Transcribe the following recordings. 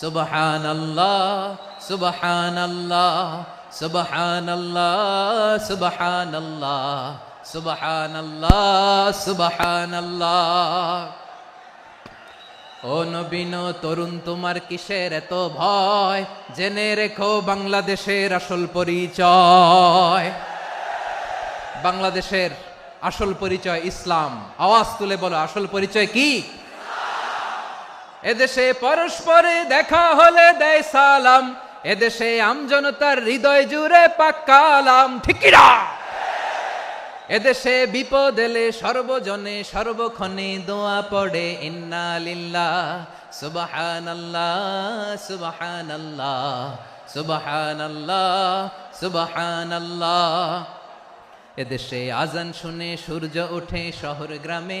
সুবহান আল্লাহ সুবহান আল্লাহ সুবহান আল্লাহ সুবহান আল্লাহ সুবহান আল্লাহ সুবহান আল্লাহ ও নবীন তরুণ তোমার কিসের এত ভয়? জেনে রেখো বাংলাদেশের আসল পরিচয়। বাংলাদেশের আসল পরিচয় ইসলাম। আওয়াজ তুলে বলো, আসল পরিচয় কি? এদেশে পরস্পরে দেখা হলে দেয় সালাম। এদেশে আমজনতার হৃদয় জুড়ে পাক্কালাম ঠিকিরা এদেশে বিপদ এলে সর্বজনে সর্বক্ষণে দোয়া পড়ে, ইন্না লিল্লাহ, সুবহানাল্লাহ সুবহানাল্লাহ সুবহানাল্লাহ সুবহানাল্লাহ। এদেশে আজান শুনে সূর্য ওঠে শহর গ্রামে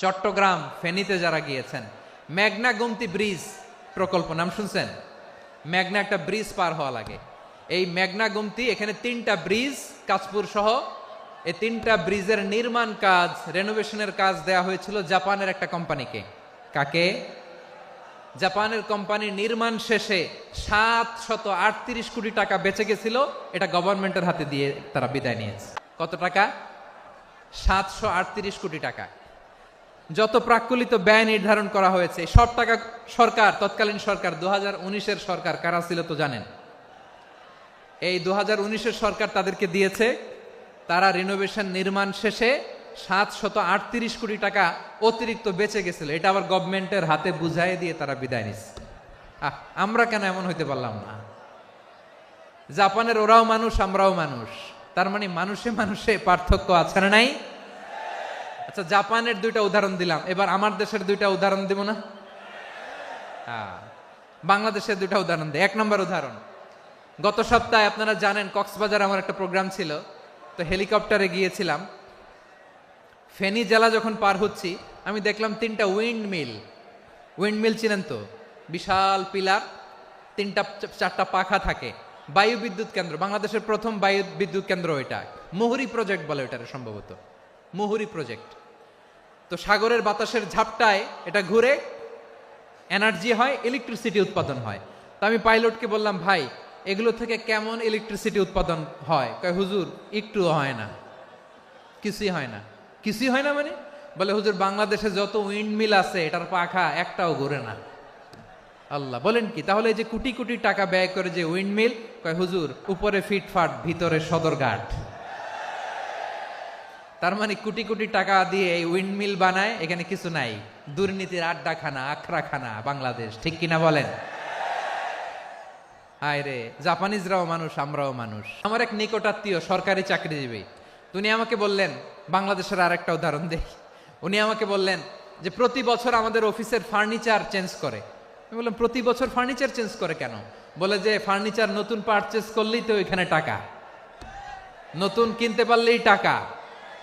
চট্টগ্রাম ফেনীতে যারা গিয়েছেন, মেঘনা গুমতি ব্রিজ প্রকল্প, নাম শুনছেন? মেঘনা একটা ব্রিজ পার হওয়া লাগে। এই মেঘনা গুমতি, এখানে তিনটা ব্রিজ কাজপুর সহ, এই তিনটা ব্রিজের নির্মাণ কাজ রেনোভেশনের কাজ দেয়া হয়েছিল জাপানের একটা কোম্পানিকে কাকে? জাপানের কোম্পানির নির্মাণ শেষে সাত শত আটত্রিশ কোটি টাকা বেঁচে গেছিল, এটা গভর্নমেন্টের হাতে দিয়ে তারা বিদায় নিয়েছে। কত টাকা? সাতশো আটত্রিশ কোটি টাকা। যত প্রাকুলিত ব্যয় নির্ধারণ করা হয়েছে, সব টাকা সরকার, তৎকালীন সরকার দু হাজার সরকার কারা ছিল তো জানেন? এই দু হাজার সরকার তাদেরকে দিয়েছে, তারা রিনোভেশন নির্মাণ শেষে সাত শত আটত্রিশ কোটি টাকা অতিরিক্ত বেঁচে গেছিল। এটা আবার গভর্নমেন্টের হাতে বুঝাই দিয়ে তারা বিদায় নিচ্ছে আমরা কেন এমন হইতে পারলাম না? জাপানের ওরাও মানুষ, আমরাও মানুষ। তার মানে মানুষে মানুষে পার্থক্য আছে না নাই? আচ্ছা জাপানের দুইটা উদাহরণ দিলাম। এবার আমার দেশের দুইটা উদাহরণ দিব না? হ্যাঁ, বাংলাদেশের দুইটা উদাহরণ দিই। এক নম্বর উদাহরণ। গত সপ্তাহে আপনারা জানেন কক্সবাজার আমার একটা প্রোগ্রাম ছিল। তো হেলিকপ্টারে গিয়েছিলাম। ফেনী জেলা যখন পার হচ্ছি আমি দেখলাম তিনটা উইন্ড মিল উইন্ড মিল চিনেন তো? বিশাল পিলার তিনটা চারটা পাখা থাকে। বায়ু বিদ্যুৎ কেন্দ্র বাংলাদেশের প্রথম বায়ু বিদ্যুৎ কেন্দ্র এটা মুহুরি প্রজেক্ট বলে এটার সম্ভবত। মুহুরি প্রজেক্ট। তো সাগরের বাতাসের ঝাপটায় এটা ঘুরে এনার্জি হয় ইলেকট্রিসিটি উৎপাদন হয়। তো আমি পাইলটকে বললাম, ভাই, এগুলো থেকে কেমন ইলেকট্রিসিটি উৎপাদন হয়? কয়, হুজুর, একটু হয় না। কিছুই হয় না। কিছুই হয় না মানে? বলে, হুজুর, বাংলাদেশে যত উইন্ড মিল আছে, এটার পাখা একটাও ঘুরে না। আল্লাহ, বলেন কি? তাহলে যে কোটি কোটি টাকা ব্যয় করে যে উইন্ড মিল কয়, হুজুর, উপরে ফিটফাট, ভিতরে সদরঘাট। তার মানে কোটি কোটি টাকা দিয়ে এই উইন্ড মিল বানায়, এখানে কিছু নাই। দুর্নীতির আড্ডাখানা, আখড়াখানা বাংলাদেশ, ঠিক কিনা বলেন? হায় রে, জাপানিজরাও মানুষ, আমরাও মানুষ। আমার এক নিকটাত্মীয় সরকারি চাকরিজীবী উনি আমাকে বললেন, বাংলাদেশের আর একটা উদাহরণ দেই উনি আমাকে বললেন যে, প্রতি বছর আমাদের অফিসের ফার্নিচার চেঞ্জ করে। আমি বললাম, প্রতি বছর ফার্নিচার চেঞ্জ করে কেন? বলে যে, ফার্নিচার নতুন পারচেস করলেই তো এখানে টাকা। নতুন কিনতে পারলেই টাকা।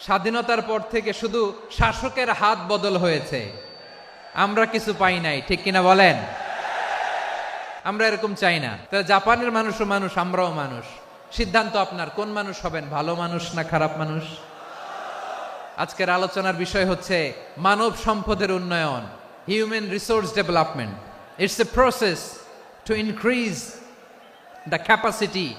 স্বাধীনতার পর থেকে শুধু শাসকের হাত বদল হয়েছে। আমরা কিছু পাই নাই, ঠিক কিনা বলেন? আমরা এরকম চাই না। তাহলে জাপানের মানুষও মানুষ, আমরাও মানুষ। সিদ্ধান্ত আপনার, কোন মানুষ হবেন, ভালো মানুষ না খারাপ মানুষ? আজকের আলোচনার বিষয় হচ্ছে মানব সম্পদের উন্নয়ন human resource development it's a process to increase the capacity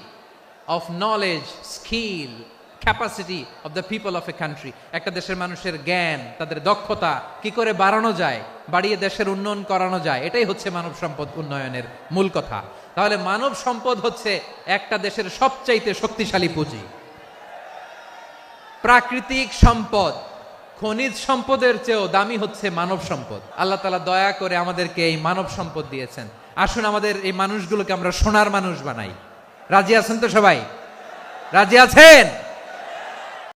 of knowledge skill capacity of the people of a country একটা দেশের মানুষের জ্ঞান, তাদের দক্ষতা কি করে বাড়ানো যায়, বাড়িয়ে দেশের উন্নয়ন করানো যায়, এটাই হচ্ছে মানব সম্পদ উন্নয়নের মূল কথা। তাহলে মানব সম্পদ হচ্ছে একটা দেশের সবচাইতে শক্তিশালী পুঁজি। প্রাকৃতিক সম্পদ, খনিজ সম্পদের চেয়েও দামি হচ্ছে মানব সম্পদ। আল্লাহ তালা দয়া করে আমাদেরকে এই মানব সম্পদ দিয়েছেন। আসুন আমাদের এই মানুষগুলোকে আমরা সোনার মানুষ বানাই। রাজি আছেন তো সবাই? রাজি আছেন?